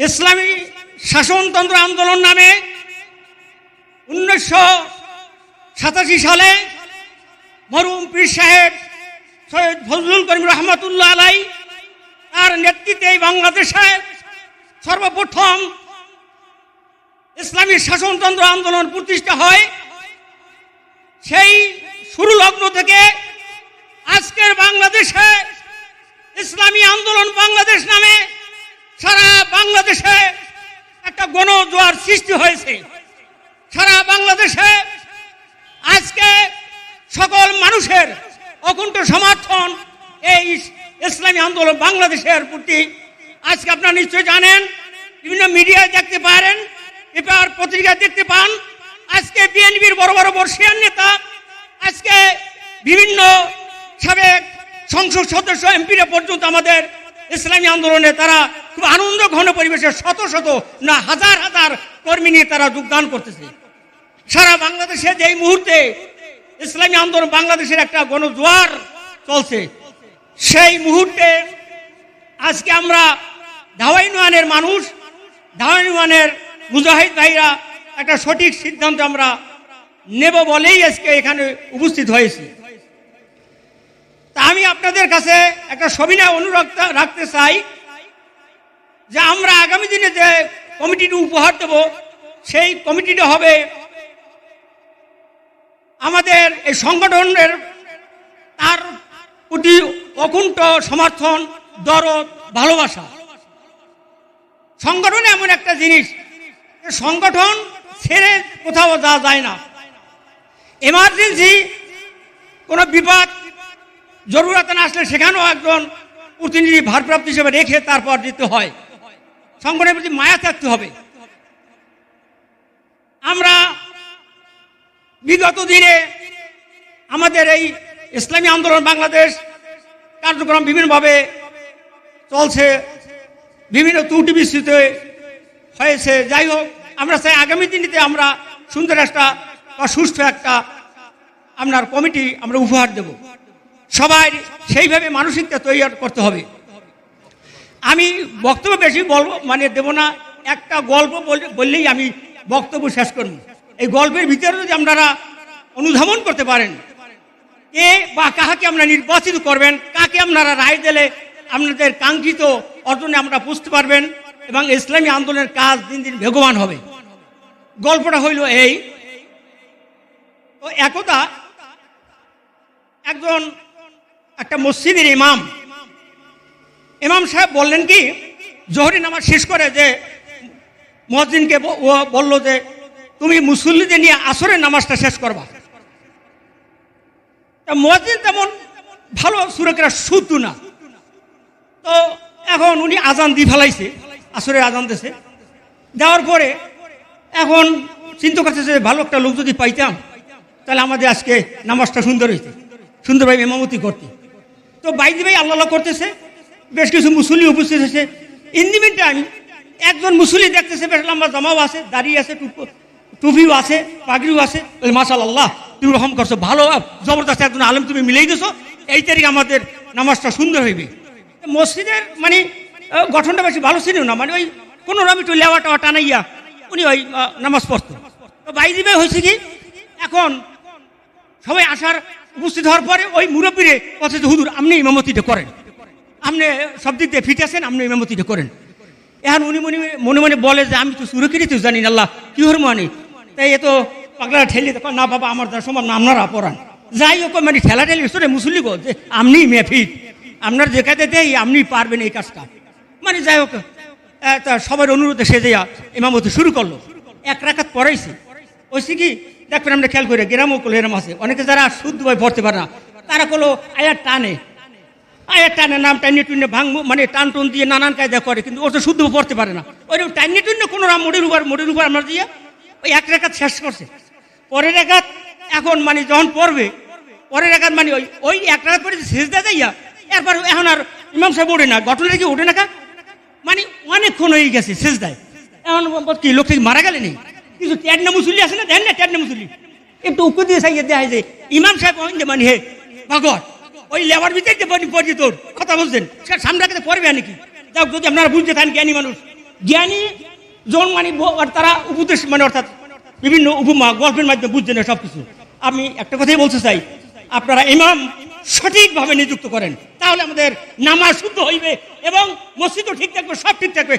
ইসলামী শাসনতন্ত্র আন্দোলন নামে উনিশশো সাতাশি সালে মরুম পীর সাহেব সৈয়দ ফজলুল করিম রহমতুল্লাহ আলাই তার নেতৃত্বে এই বাংলাদেশে সর্বপ্রথম ইসলামী শাসনতন্ত্র আন্দোলন প্রতিষ্ঠা হয়। সেই শুরু লগ্ন থেকে আজকের বাংলাদেশে ইসলামী আন্দোলন বাংলাদেশ নামে সারা বাংলাদেশে একটা গণজোয়ার সৃষ্টি হয়েছে। সারা বাংলাদেশে আজকে সকল মানুষের অকুণ্ঠ সমর্থন এই ইসলামী আন্দোলন বাংলাদেশের প্রতি। আজকে আপনারা নিশ্চয়ই জানেন, বিভিন্ন মিডিয়ায় দেখতে পারেন, পেপার, পত্রিকায় দেখতে পান। আজকে বিএনপির বড় বড় বর্ষিয়ান নেতা, আজকে বিভিন্ন সাবেক সংসদ সদস্য, এমপিরা পর্যন্ত আমাদের ইসলামী আন্দোলনে তারা খুব আনন্দ ঘন পরিবেশে শত শত না হাজার হাজার কর্মী নিয়ে তারা যোগদান করতেছে। সারা বাংলাদেশে যে এই মুহূর্তে ইসলামী আন্দোলন বাংলাদেশের একটা গণজোয়ার চলছে, সেই মুহূর্তে আজকে আমরা ধাওয়াই নোয়ানের মানুষ ধাওয়াই নোয়ানের মুজাহিদ ভাইরা একটা সঠিক সিদ্ধান্ত আমরা নেব বলেই আজকে এখানে উপস্থিত হয়েছি। তা আমি আপনাদের কাছে একটা সবিনয় অনুরোধ রাখতে চাই যে আমরা আগামী দিনে যে কমিটিটি উপহার দেব, সেই কমিটিটা হবে আমাদের এই সংগঠনের তার প্রতি অকুণ্ঠ সমর্থন, দরদ, ভালোবাসা। সংগঠন এমন একটা জিনিস সংগঠন ছেড়ে কোথাও যাওয়া যায় না। এমার্জেন্সি, কোনো বিপদ, জরুরত না আসলে সেখানেও একজন প্রতিনিধি ভারপ্রাপ্ত হিসেবে রেখে তারপর দিতে হয়। সংগঠনের প্রতি মায়া থাকতে হবে। আমরা বিগত দিনে আমাদের এই ইসলামী আন্দোলন বাংলাদেশ কার্যক্রম বিভিন্নভাবে চলছে, বিভিন্ন ত্রুটি বিস্তৃত হয়েছে। যাই হোক, আমরা চাই আগামী দিনেতে আমরা সুন্দর একটা বা সুস্থ একটা আপনার কমিটি আমরা উপহার দেব। সবাই সেইভাবে মানসিকতা তৈরি করতে হবে। আমি বক্তব্য বেশি বলব মানে দেব না, একটা গল্প বল- বললেই আমি বক্তব্য শেষ করব। এই গল্পের ভিতরে যদি আপনারা অনুধাবন করতে পারেন, কে বা কাহাকে আমরা নির্বাচিত করবেন, কাকে আপনারা রায় দিলে আপনাদের কাঙ্ক্ষিত অর্জনে আমরা বুঝতে পারবেন এবং ইসলামী আন্দোলনের কাজ দিন দিন ভেগবান হবে। গল্পটা হইল এই, তো একদা একজন একটা মসজিদের ইমাম ইমাম সাহেব বললেন কি, জহরি নামাজ শেষ করে যে মসজিদকে ও বলল যে, তুমি মুসল্লিদের নিয়ে আসরের নামাজটা শেষ করবা। মসজিদ তেমন ভালো সুরকেরা শুদ্ধ না। তো এখন উনি আজান দিয়ে ফেলাইছে, আসরের আজান দিয়েছে। দেওয়ার পরে এখন চিন্তা করতেছে ভালো একটা লোক যদি পাইতাম, তাহলে আমাদের আজকে নামাজটা সুন্দর হইতে। সুন্দরভাবে মেমামতি করতে। তো বাইদি ভাই আল্লাহ করতেছে। বেশ কিছু মুসলি উপস্থিত হয়েছে। ইন দি টাইম একজন মুসলি দেখতেছে, বেশ লম্বা জামাও আছে, দাড়ি আছে, টুপ- টুপিও আছে, পাগড়িও আছে। ওই মাসাল আল্লাহ তুমি রকম করছ, ভালো, জবরদস্ত একজন আলম তুমি মিলেই দিছো, এই তারিখ আমাদের নামাজটা সুন্দর হইবে। মসজিদের মানে গঠনটা বেশি ভালো ছিল না মানে ওই কোনো রকম একটু লেওয়া টেওয়া টানাইয়া উনি ওই নামাজ পড়তো। তো ভাই হয়েছে কি, এখন সবাই আসার উপস্থিত হওয়ার পরে ওই মুরব্বীরে যে হুদুর আপনি ইমামতিটা করেন। আপনি সব দিক দিয়ে ফিট আছেন আপনি ইমামতিটা করেন। এখন উনি মনে মনে মনে বলে যে, আমি তো সুরক্ষিত তো জানি না, আল্লাহ কি হর মানে তাই এ তো পাগলা ঠেলি দেখো না বাবা, আমার দ্বারা সম্ভব না, আপনারা পড়ান যাই হোক মানে ঠেলা ঠেলি শুনে মুসলি গো, যে আপনি মেয়ে ফিট। আপনার যেখানে দেই আপনি পারবেন এই কাজটা। মানে যাই হোক তা সবার অনুরোধে সে যে ইমামতি শুরু করল, এক রাখাত পড়াইছে। ওইসি কি, দেখবেন আমরা খেয়াল করি, গ্রামও করল এরম আছে। অনেকে যারা শুদ্ধভাবে পড়তে পারে না, তারা করল আয়ার টানে। আয়ার টানে নাম টাইনে টুনে ভাঙ মানে টান টুন দিয়ে নানান কায়দা করে, কিন্তু ও তো শুদ্ধ পড়তে পারে না। ওই টাইনে টুনে কোনো রাম মোড়ের উপর মোড়ের উপর আমরা দিয়ে ওই এক রেখাত শেষ করছে। পরের রেখাত এখন মানে যখন পড়বে, পরের রেখাত মানে ওই ওই এক রেখাত পরে শেষ দেয় যাইয়া, এরপর এখন আর ইমাম সাহেব ওঠে না। ঘটনা কি ওঠে না কা? মানে অনেকক্ষণ হয়ে গেছে শেষ দেয়। এখন কি, লোক থেকে মারা গেলে নেই কিছু ট্যাডনা মুসুলি আছে না? দেন না ট্যাডনা মুসুলি একটু উক্কু দিয়ে সাইয়ে দেয় যে ইমাম সাহেব মানে হে, ভগত। ওই লেবার ভিতরে যে পড়ছি তোর, কথা বলছেন? সামনে রাখতে পড়বে নাকি? যাও, যদি আপনারা বুঝতে থাকেন, জ্ঞানী মানুষ। জ্ঞানী জন মানে তারা উপদেশ মানে অর্থাৎ বিভিন্ন উপমা, গল্পের মাধ্যমে বুঝছেন সব কিছু আমি একটা কথাই বলতে চাই। আপনারা ইমাম সঠিকভাবে নিযুক্ত করেন। তাহলে আমাদের নামাজ শুদ্ধ হইবে এবং মসজিদও ঠিক থাকবে, সব ঠিক থাকবে।